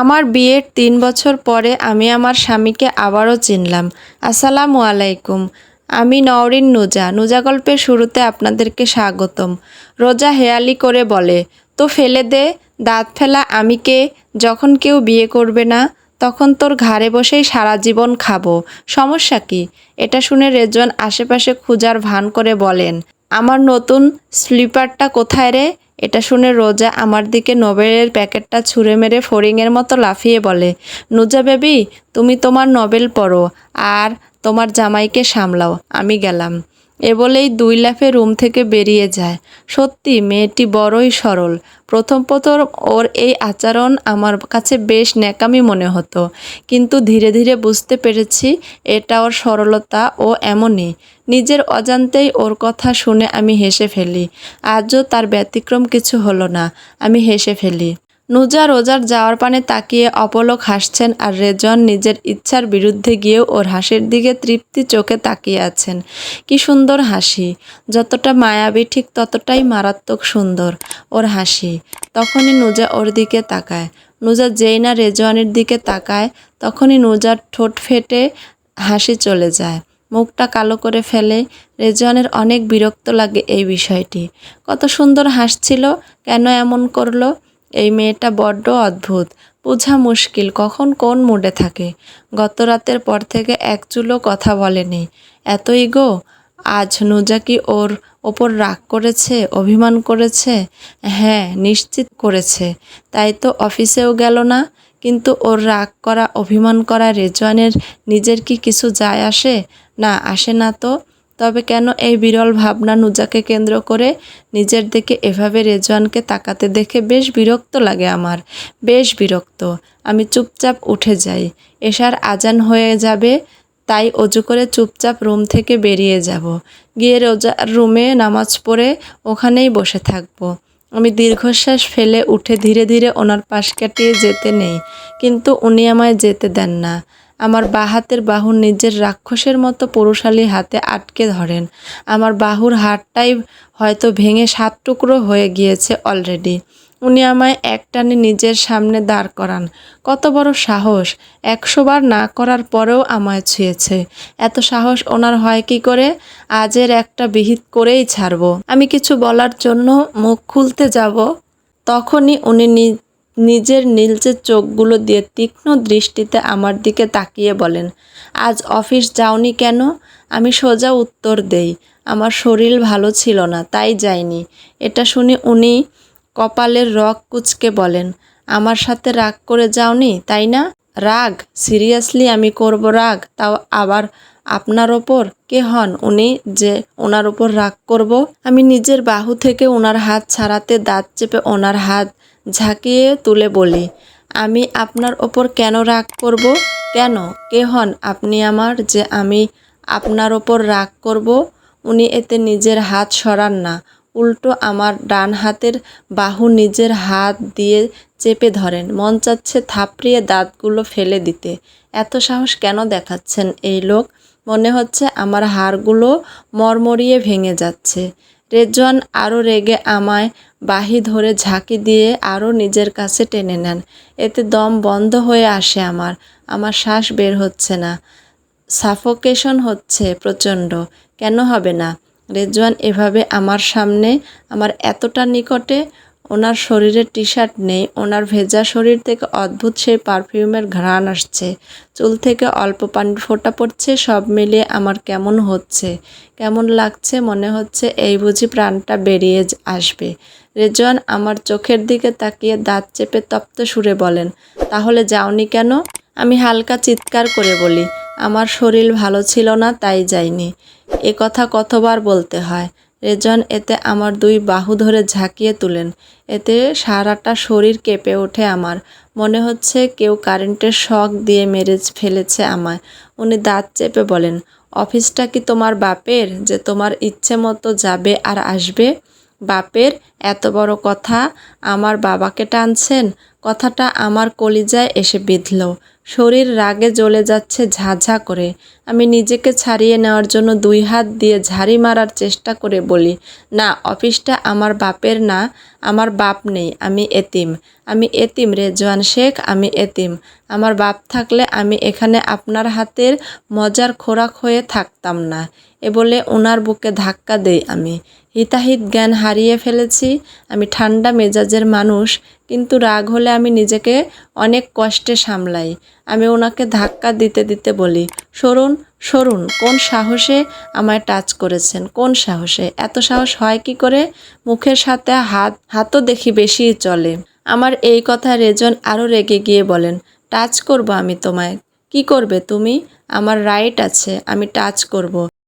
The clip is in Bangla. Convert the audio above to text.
আমার বিয়ের তিন বছর পরে আমি আমার স্বামীকে আবারও চিনলাম। আসসালামু আলাইকুম। আমি নওরিন নুজা। নুজা গল্পের শুরুতে আপনাদেরকে স্বাগতম। রোজা হেয়ালি করে বলে, তো ফেলে দে, দাঁত ফেলা, আমি কে? যখন কেউ বিয়ে করবে না, তখন তোর ঘাড়ে বসেই সারা জীবন খাব। সমস্যা কি? এটা শুনে রেজওয়ান আশেপাশে খুঁজার ভান করে বলেন, আমার নতুন স্লিপারটা কোথায় রে? এটা শুনে রোজা আমার দিকে নোবেলের প্যাকেটটা ছুঁড়ে মেরে ফড়িংয়ের মতো লাফিয়ে বলে, নুজা বেবি, তুমি তোমার নোবেল পড়ো আর তোমার জামাইকে সামলাও। আমি গেলাম। এ বলেই দুই লাফে রুম থেকে বেরিয়ে যায়। সত্যি, মেয়েটি বড়ই সরল। প্রথম প্রথম ওর এই আচরণ আমার কাছে বেশ ন্যাকামি মনে হতো। কিন্তু ধীরে ধীরে বুঝতে পেরেছি, এটা ওর সরলতা ও এমনই। নিজের অজান্তেই ওর কথা শুনে আমি হেসে ফেলি। আজও তার ব্যতিক্রম কিছু হলো না। আমি হেসে ফেলি। নুজা রোজার যাওয়ার পানে তাকিয়ে অপলক হাসছেন আর রেজন নিজের ইচ্ছার বিরুদ্ধে গিয়েও ওর হাসির দিকে তৃপ্তি চোখে তাকিয়ে আছেন। কি সুন্দর হাসি। যতটা মায়াবী, ঠিক ততটাই মারাত্মক সুন্দর ওর হাসি। তখনই নুজা ওর দিকে তাকায়। নুজা যেই না রেজওয়ানের দিকে তাকায়, তখনই নুজার ঠোঁট ফেটে হাসি চলে যায়। মুখটা কালো করে ফেলে। রেজওয়ানের অনেক বিরক্ত লাগে এই বিষয়টি। কত সুন্দর হাসছিল, কেন এমন করল? এই মেয়েটা বড্ড অদ্ভুত। বোঝা মুশকিল, কখন কোন মুডে থাকে? গত রাতের পর থেকে এক চুলো কথা বলেনি। এতই গো, আজ নুজা কি ওর ওপর রাগ করেছে, অভিমান করেছে? হ্যাঁ নিশ্চিত করেছে। তাই তো অফিসেও গেল না, কিন্তু ওর রাগ করা, অভিমান করা রেজওয়ানের নিজের কি কিছু যায় আসে? না আসে না তো। তবে কেন এই বিরল ভাবনা নুজাকে কেন্দ্র করে নিজের দিকে এভাবে রেজওয়ানকে তাকাতে দেখে বেশ বিরক্ত লাগে আমার। বেশ বিরক্ত। আমি চুপচাপ উঠে যাই। এশার আজান হয়ে যাবে, তাই অজু করে চুপচাপ রুম থেকে বেরিয়ে যাব। গিয়ে রোজার রুমে নামাজ পড়ে ওখানেই বসে থাকব। আমি দীর্ঘশ্বাস ফেলে উঠে ধীরে ধীরে ওনার পাশ কাটিয়ে যেতে নেই, কিন্তু উনি আমায় যেতে দেন না। আমার বাঁ হাতের বাহু নিজের রাক্ষসের মতো পুরুষালী হাতে আটকে ধরেন। আমার বাহুর হাড়টাই হয়তো ভেঙে সাত টুকরো হয়ে গিয়েছে অলরেডি উনি আমায় একটানে নিজের সামনে দাঁড় করান। কত বড় সাহস! একশো বার না করার পরেও আমায় ছুঁয়েছে। এত সাহস ওনার হয় কি করে? আজের একটা বিহিত করেই ছাড়বো। আমি কিছু বলার জন্য মুখ খুলতে যাব। তখনই উনি নিজের নীলচে চোখগুলো দিয়ে তীক্ষ্ণ দৃষ্টিতে আমার দিকে তাকিয়ে বলেন, আজ অফিস যাওনি কেন? আমি সোজা উত্তর দেই, আমার শরীর ভালো ছিল না, তাই যাইনি। এটা শুনে উনি কপালের রক কুচকে বলেন, আমার সাথে রাগ করে যাওনি, তাই না? রাগ? সিরিয়াসলি আমি করব রাগ, তাও আবার আপনার ওপর? কে হন উনি যে ওনার ওপর রাগ করব? আমি নিজের বাহু থেকে ওনার হাত ছাড়াতে দাঁত চেপে ওনার হাত ঝাঁকিয়ে তুলে বলি, আমি আপনার ওপর কেন রাগ করব? কেন? কে হন আপনি আমার যে আমি আপনার ওপর রাগ করব? উনি এতে নিজের হাত সরান না। উল্টো আমার ডান হাতের বাহু নিজের হাত দিয়ে চেপে ধরেন। মন চাচ্ছে থাপড়িয়ে দাঁতগুলো ফেলে দিতে। এত সাহস কেন দেখাচ্ছেন এই লোক? মনে হচ্ছে আমার হাড়গুলো মরমরিয়ে ভেঙে যাচ্ছে। রেজওয়ান আরও রেগে আমায় বাহি ধরে ঝাঁকি দিয়ে আরও নিজের কাছে টেনে নেন। এতে দম বন্ধ হয়ে আসে আমার। আমার শ্বাস বের হচ্ছে না। সাফোকেশন হচ্ছে প্রচণ্ড। কেন হবে না? রেজওয়ান এভাবে আমার সামনে, আমার এতটা নিকটে ওনার শরীরে টি শার্ট নেই, ওনার ভেজা শরীর থেকে অদ্ভুত সেই পারফিউমের ঘ্রাণ আসছে। চুল থেকে অল্প পানি ফোঁটা পড়ছে, সব মিলিয়ে আমার কেমন হচ্ছে? কেমন লাগছে মনে হচ্ছে এই বুঝি প্রাণটা বেরিয়ে আসবে। রেজওয়ান আমার চোখের দিকে তাকিয়ে দাঁত চেপে তপ্ত সুরে বলেন, তাহলে যাওনি কেন? আমি হালকা চিৎকার করে বলি, আমার শরীর ভালো ছিল না, তাই যাইনি। এ কথা কতবার বলতে হয়? রেজন এতে আমার দুই বাহু ধরে ঝাঁকিয়ে তুলেন। এতে সারাটা শরীর কেঁপে ওঠে আমার। মনে হচ্ছে কেউ কারেন্টের শক দিয়ে মেরে ফেলেছে আমায়। উনি দাঁত চেপে বলেন, অফিসটা কি তোমার বাপের, যে তোমার ইচ্ছে মতো যাবে আর আসবে? বাপের? এত বড় কথা? আমার বাবাকে টানছেন? কথাটা আমার কলিজায় এসে বিঁধল। শরীর রাগে জ্বলে যাচ্ছে ঝাঝা করে। আমি নিজেকে ছাড়িয়ে নেওয়ার জন্য দুই হাত দিয়ে ঝাড়ি মারার চেষ্টা করে বলি, না, অফিসটা আমার বাপের না, আমার বাপ নেই, আমি এতিম। আমি এতিম, রেজওয়ান শেখ, আমি এতিম। আমার বাপ থাকলে আমি এখানে আপনার হাতের মজার খোরাক হয়ে থাকতাম না। এ বলে ওনার বুকে ধাক্কা দেই আমি। হিতাহিত জ্ঞান হারিয়ে ফেলেছি। আমি ঠান্ডা মেজাজের মানুষ কিন্তু রাগ হলে আমি নিজেকে অনেক কষ্টে সামলাই। আমি ওনাকে ধাক্কা দিতে দিতে বলি, সরুন সরুন, কোন সাহসে আমায় টাচ করেছেন? কোন সাহসে? এত সাহস হয় কি করে? মুখের সাথে হাত, হাতও দেখি বেশিই চলে। আমার এই কথা রেজন আরও রেগে গিয়ে বলেন, টাচ করব আমি তোমায়। কি করবে তুমি? আমার রাইট আছে, আমি টাচ করব।